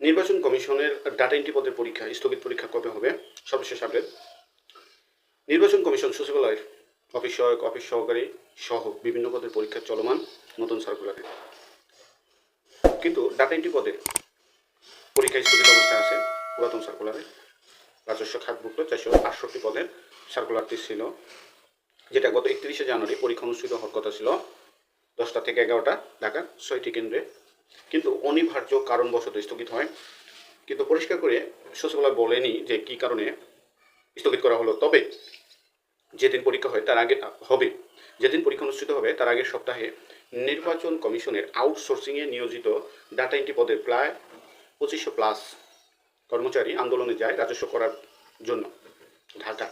নির্বাচন কমিশনের data entry পদের পরীক্ষা, স্থগিত পরীক্ষা কবে হবে? সর্বশেষ আপডেট নির্বাচন কমিশন সচিবালয়ের অফিস সহায়ক অফিস সহকারী সহ বিভিন্ন পদের পরীক্ষা চলমান নতুন সার্কুলারে কিন্তু ডাটা এন্ট্রি পদের পরীক্ষা স্থগিত অবস্থায় আছে পুরাতন সার্কুলারে রাজস্ব খাতভুক্ত চারশো আটষট্টি পদের সার্কুলারটি ছিল, যেটা গত একত্রিশে জানুয়ারি পরীক্ষা অনুষ্ঠিত হওয়ার কথা ছিল। দশটা থেকে এগারোটা ঢাকার ছয়টি কেন্দ্রে কিন্তু অনিবার্য কারণবশত স্থগিত হয়। কিন্তু পরিষ্কার করে সচিবালয় বলেনি যে কী কারণে স্থগিত করা হলো। তবে যেদিন পরীক্ষা হয় তার আগে, হবে। যেদিন পরীক্ষা অনুষ্ঠিত হবে তার আগের সপ্তাহে নির্বাচন কমিশনের আউটসোর্সিংয়ে নিয়োজিত ডাটা এন্ট্রি পদের প্রায় পঁচিশশো প্লাস কর্মচারী আন্দোলনে যায় রাজস্ব করার জন্য ঢাকা।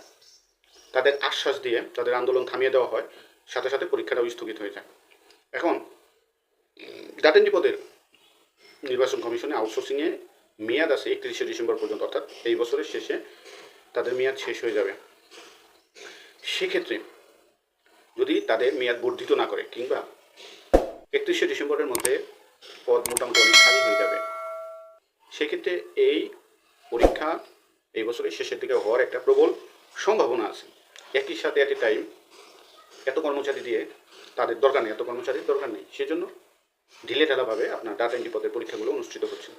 তাদের আশ্বাস দিয়ে তাদের আন্দোলন থামিয়ে দেওয়া হয়, সাথে সাথে পরীক্ষাটাও স্থগিত হয়ে যায়। এখন ডাটা এন্ট্রি পদের নির্বাচন কমিশনে আউটসোর্সিংয়ে মেয়াদ আছে একত্রিশে ডিসেম্বর পর্যন্ত, অর্থাৎ এই বছরের শেষে তাদের মেয়াদ শেষ হয়ে যাবে। সেক্ষেত্রে যদি তাদের মেয়াদ বর্ধিত না করে কিংবা একত্রিশে ডিসেম্বরের মধ্যে পদ মোটামুটি অনেক খালি হয়ে যাবে, সেক্ষেত্রে এই পরীক্ষা এই বছরের শেষের দিকে হওয়ার একটা প্রবল সম্ভাবনা আছে। একই সাথে এ টাইম এত কর্মচারী দিয়ে তাদের দরকার নেই, এত কর্মচারীর দরকার নেই। সেজন্য ঢিলে ঢালাভাবে আপনার ডাটা এন্ট্রি পদের পরীক্ষাগুলো অনুষ্ঠিত হচ্ছে।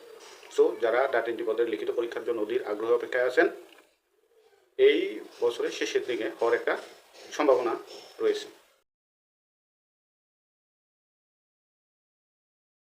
সো যারা ডাটা এন্ট্রি পদের লিখিত পরীক্ষার জন্য অধীর আগ্রহ অপেক্ষায় আছেন, এই বছরের শেষের দিকে হওয়ার একটা সম্ভাবনা রয়েছে।